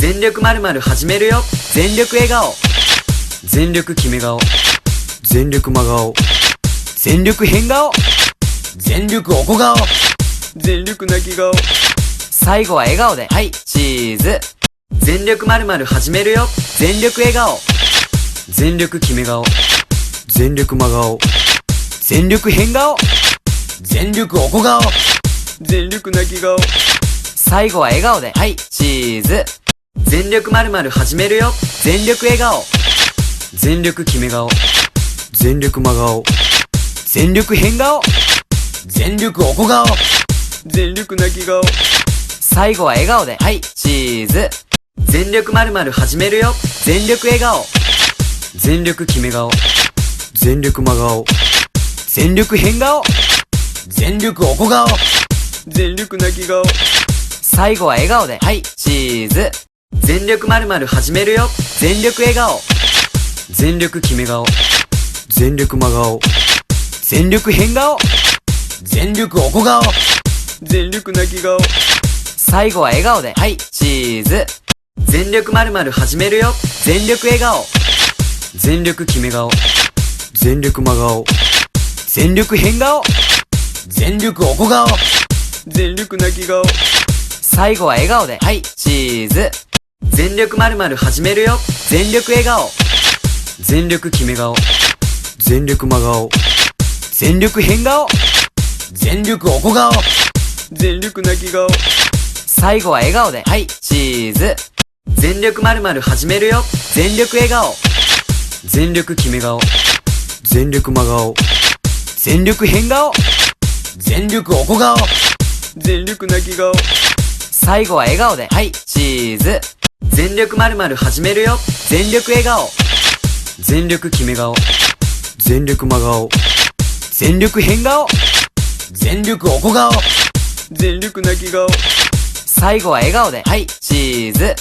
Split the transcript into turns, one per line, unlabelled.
全力まるまる始めるよ。全力笑顔。全力決め顔。全力真顔。全力変顔。全力おこ顔。全力泣き顔。最後は笑顔で。はいチーズ。全力まるまる始めるよ。全力笑顔。全力決め顔。全力真顔。全力変顔。全力おこ顔。全力泣き顔。最後は笑顔で。はいチーズ。全力まるまる始めるよ。全力笑顔。全力決め顔。全力真顔。全力変顔。全力おこ顔。全力泣き顔。最後は笑顔で。はいチーズ。全力まるまる始めるよ。全力笑顔。全力決め顔。全力真顔。全力変顔。全力おこ顔。全力泣き顔。最後は笑顔で。はいチーズ。全力まるまる始めるよ。全力笑顔。全力決め顔。全力真顔。全力変顔。全力おこ顔。全力泣き顔。最後は笑顔で。はいチーズ。全力まるまる始めるよ。全力笑顔。全力決め顔。全力真顔。全力変顔。全力おこ顔。全力泣き顔。最後は笑顔で。はいチーズ。全力まるまる始めるよ。全力笑顔。全力決め顔。全力真顔。全力変顔。全力おこ顔。全力泣き顔。最後は笑顔で。はい。チーズ。全力まるまる始めるよ。全力笑顔。全力決め顔。全力真顔。全力変顔。全力おこ顔。全力泣き顔。最後は笑顔で。はい。チーズ。全力まるまる始めるよ。全力笑顔。全力決め顔。全力真顔。全力変顔。全力おこ顔。全力泣き顔。最後は笑顔で。はいチーズ。